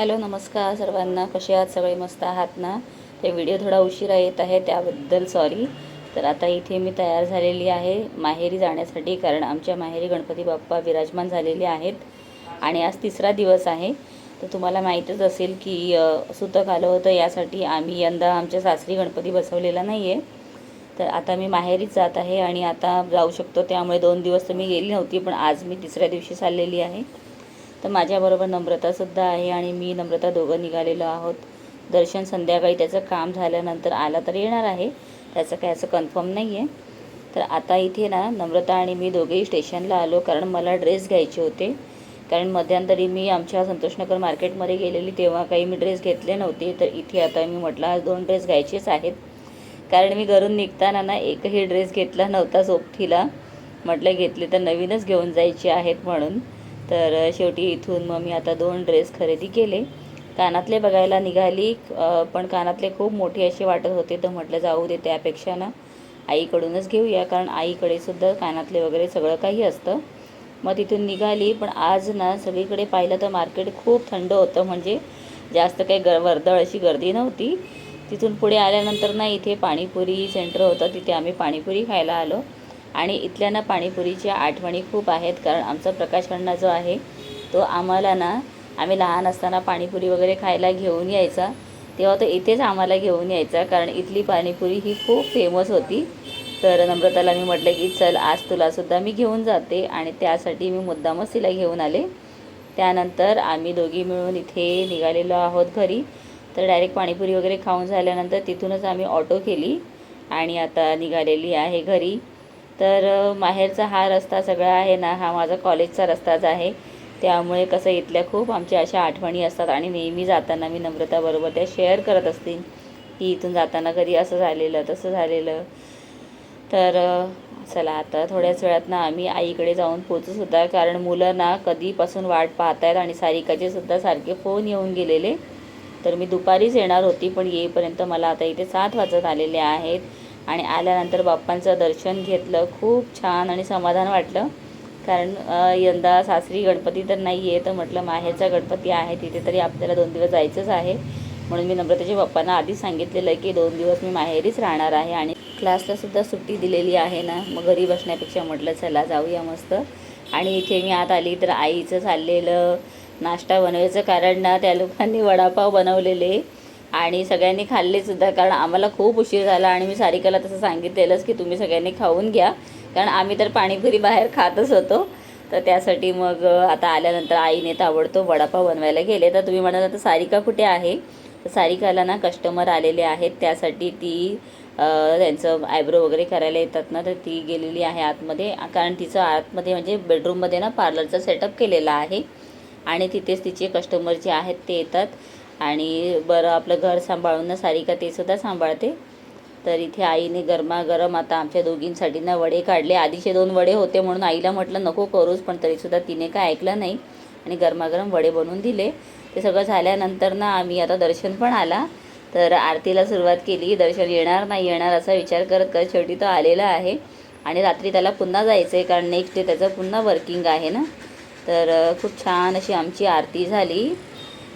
Hello नमस्कार सर्वांना. कसे आहात? सगळे मस्त आहात ना? ते व्हिडिओ थोडा उशिरा येत आहे त्याबद्दल सॉरी तर आता इथे मी तयार झालेली आहे माहेरी जाण्यासाठी कारण आमच्या माहेरी गणपती बाप्पा विराजमान झालेले आहेत आणि आज तिसरा दिवस आहे. तर तुम्हाला माहीतच असेल की सुतक आलं होतं यासाठी आम्ही यंदा आमच्या सासरी गणपती बसवलेला नाही आहे तर आता मी माहेरीच जात आहे आणि आता जाऊ शकतो त्यामुळे दोन दिवस तर मी गेली नव्हती पण आज मी तिसऱ्या दिवशी चाललेली आहे. तर माझ्याबरोबर नम्रतासुद्धा आहे आणि मी नम्रता दोघं निघालेलो आहोत. दर्शन संध्याकाळी त्याचं काम झाल्यानंतर आला तर येणार आहे. त्याचं काय असं कन्फर्म नाही आहे तर आता इथे ना नम्रता आणि मी दोघेही स्टेशनला आलो कारण मला ड्रेस घ्यायचे होते. कारण मध्यंतरी मी आमच्या संतोषनगर मार्केटमध्ये गेलेली तेव्हा काही मी ड्रेस घेतले नव्हते. तर इथे आता मी म्हटलं आज दोन ड्रेस घ्यायचेच आहेत. कारण मी घरून निघताना ना एकही ड्रेस घेतला नव्हता सोबतीला. म्हटलं घेतले तर नवीनच घेऊन जायचे आहेत म्हणून. तर शेवटी इथून मग मी आता दोन ड्रेस खरेदी केले. कानातले बघायला निघाली पण कानातले खूप मोठे असे वाटत होते तर म्हटलं जाऊ दे त्यापेक्षा ना आईकडूनच घेऊया कारण आईकडे सुद्धा कानातले वगैरे सगळं काही असतं. मग तिथून निघाली पण आज ना सगळीकडे पाहिलं तर मार्केट खूप थंड होतं म्हणजे जास्त काही ग वर्दळ अशी गर्दी नव्हती. तिथून पुढे आल्यानंतर ना इथे पाणीपुरी सेंटर होतं तिथे आम्ही पाणीपुरी खायला आलो. आणि इथल्या ना पाणीपुरीच्या आठवणी खूप आहेत कारण आमचा प्रकाश खन्ना जो आहे तो आम्हाला ना आम्ही लहान असताना पाणीपुरी वगैरे खायला घेऊन यायचा. तेव्हा तो इथेच आम्हाला घेऊन यायचा कारण इथली पाणीपुरी ही खूप फेमस होती. तर नम्रताला मी म्हटलं की चल आज तुलासुद्धा मी घेऊन जाते. आणि त्यासाठी मी मुद्दामच तिला घेऊन आले. त्यानंतर आम्ही दोघी मिळून इथे निघालेलो आहोत घरी. तर डायरेक्ट पाणीपुरी वगैरे खाऊन झाल्यानंतर तिथूनच आम्ही ऑटो केली आणि आता निघालेली आहे घरी. तर माहेरचा हा रस्ता सगळा आहे ना हा माझा कॉलेजचा रस्ताच आहे. त्यामुळे कसं इथल्या खूप आमच्या अशा आठवणी असतात आणि नेहमी जाताना मी नम्रताबरोबर त्या शेअर करत असते की इथून जाताना कधी असं झालेलं तसं झालेलं. तर चला आता थोड्याच वेळात ना आम्ही आईकडे जाऊन पोचू सुद्धा कारण मुलं ना कधीपासून वाट पाहत आहेत आणि सारिकाचे सुद्धा सारखे फोन येऊन गेलेले. तर मी दुपारीच येणार होती पण येईपर्यंत मला आता इथे सात वाजत आलेले आहेत. आणि आल्यानंतर बाप्पांचं दर्शन घेतलं. खूप छान आणि समाधान वाटलं. कारण यंदा सासरी गणपती तर नाही आहे तर म्हटलं माहेरचा गणपती आहे तिथे तरी आपल्याला दोन दिवस जायचंच आहे. म्हणून मी नम्रतेच्या बाप्पांना आधीच सांगितलेलं आहे की दोन दिवस मी माहेरीच राहणार आहे आणि क्लासला सुद्धा सुट्टी दिलेली आहे ना. मग घरी बसण्यापेक्षा म्हटलं चला जाऊया मस्त. आणि इथे मी आत आली तर आईचं चाललेलं नाश्ता बनवायचं कारण ना त्या लोकांनी वडापाव बनवलेले. आणि सगळ्यांनी खाल्ले सुद्धा कारण आम्हाला खूप उशीर झाला आणि मी सारिकाला तसं सांगितलेलंच की तुम्ही सगळ्यांनी खाऊन घ्या. कारण आम्ही तर पाणीपुरी बाहेर खातच होतो. तर त्यासाठी मग आता आल्यानंतर आईने ताबडतोब वडापाव बनवायला गेले. तर तुम्ही म्हणाल आता सारिका कुठे आहे? तर सारिकाला ना कस्टमर आलेले आहेत. त्यासाठी ती त्यांचं आयब्रो वगैरे करायला येतात ना तर ती गेलेली आहे आतमध्ये. कारण तिचं आतमध्ये म्हणजे बेडरूममध्ये ना पार्लरचा सेटअप केलेला आहे. आणि तिथेच तिचे कस्टमर जे आहेत ते येतात. आणि बरं आपलं घर सांभाळून ना सारिका ते सुद्धा सांभाळते. तर इथे आईने गरमागरम आता आमच्या दोघींसाठी ना वडे काढले. आधीचे दोन वडे होते म्हणून आईला म्हटलं नको करूच पण तरीसुद्धा तिने काय ऐकलं नाही. आणि गरमागरम वडे बनवून दिले. ते सगळं झाल्यानंतर ना आम्ही आता दर्शन पण आला. तर आरतीला सुरुवात केली. दर्शन येणार नाही येणार असा विचार करत करत शेवटी तो आलेला आहे. आणि रात्री त्याला पुन्हा जायचं आहे कारण नेक्स्ट डे त्याचं पुन्हा वर्किंग आहे ना. तर खूप छान अशी आमची आरती झाली.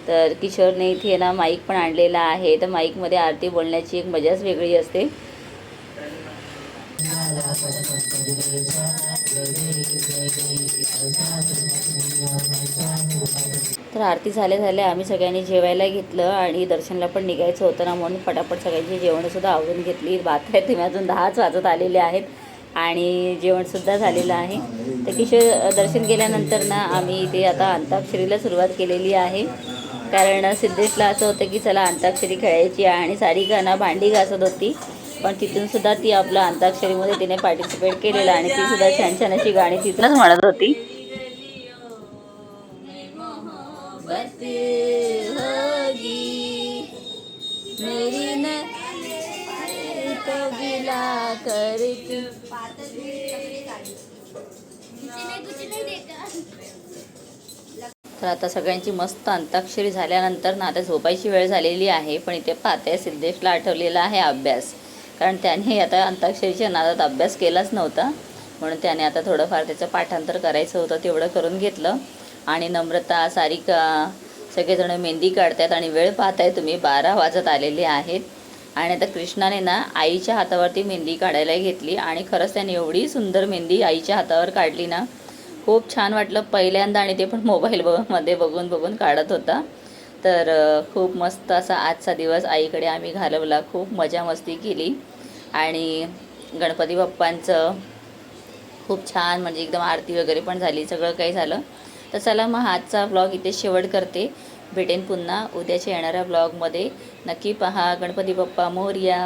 तर किशोरने इथे ना माईक पण आणलेला आहे. तर माईकमध्ये आरती बोलण्याची एक मजाच वेगळी असते. तर आरती झाल्या झाल्या आम्ही सगळ्यांनी जेवायला घेतलं आणि दर्शनला पण निघायचं होतं ना म्हणून पटापट सगळ्यांची जेवणंसुद्धा आवरून घेतली. बात आहे तुम्ही अजून दहाच वाजत आलेले आहेत आणि जेवणसुद्धा झालेलं आहे. तर किशोर दर्शन गेल्यानंतर ना आम्ही इथे आता अंताक्षरीला सुरुवात केलेली आहे. कारण सिद्धेशला असं होतं की चला अंताक्षरी खेळायची आहे आणि ना भांडी घासत होती. पण तिथून सुद्धा ती आपलं अंताक्षरीमध्ये तिने पार्टिसिपेट केलेलं आणि ती सुद्धा छान छान अशी गाणी तिथूनच म्हणत होती. करती। तर आता सगळ्यांची मस्त अंताक्षरी झाल्यानंतर ना आता झोपायची वेळ झालेली आहे पण इथे पाहते सिद्धेशला आठवलेला आहे अभ्यास. कारण त्याने आता अंताक्षरीच्या नादात अभ्यास केलाच नव्हता. म्हणून त्याने आता थोडंफार त्याचं पाठांतर करायचं होतं तेवढं करून घेतलं. आणि नम्रता सारिका सगळेजण मेहंदी काढतायत आणि वेळ पाहताय तुम्ही बारा वाजत आलेले आहेत. आणि आता कृष्णाने ना आईच्या हातावरती मेहंदी काढायला घेतली आणि खरंच त्याने एवढी सुंदर मेहंदी आईच्या हातावर काढली ना खूप छान वाटलं पहिल्यांदा आणि ते पण मोबाईल ब मध्ये बघून बघून काढत होता. तर खूप मस्त असा आजचा दिवस आईकडे आम्ही घालवला. खूप मजा मस्ती केली. आणि गणपती बाप्पांचं खूप छान म्हणजे एकदम आरती वगैरे पण झाली. सगळं काही झालं. तर चला मग आजचा ब्लॉग इथे शेवट करते. भेटेन पुन्हा. उद्याच्या येणाऱ्या ब्लॉगमध्ये नक्की पहा. गणपती बाप्पा मोर्या.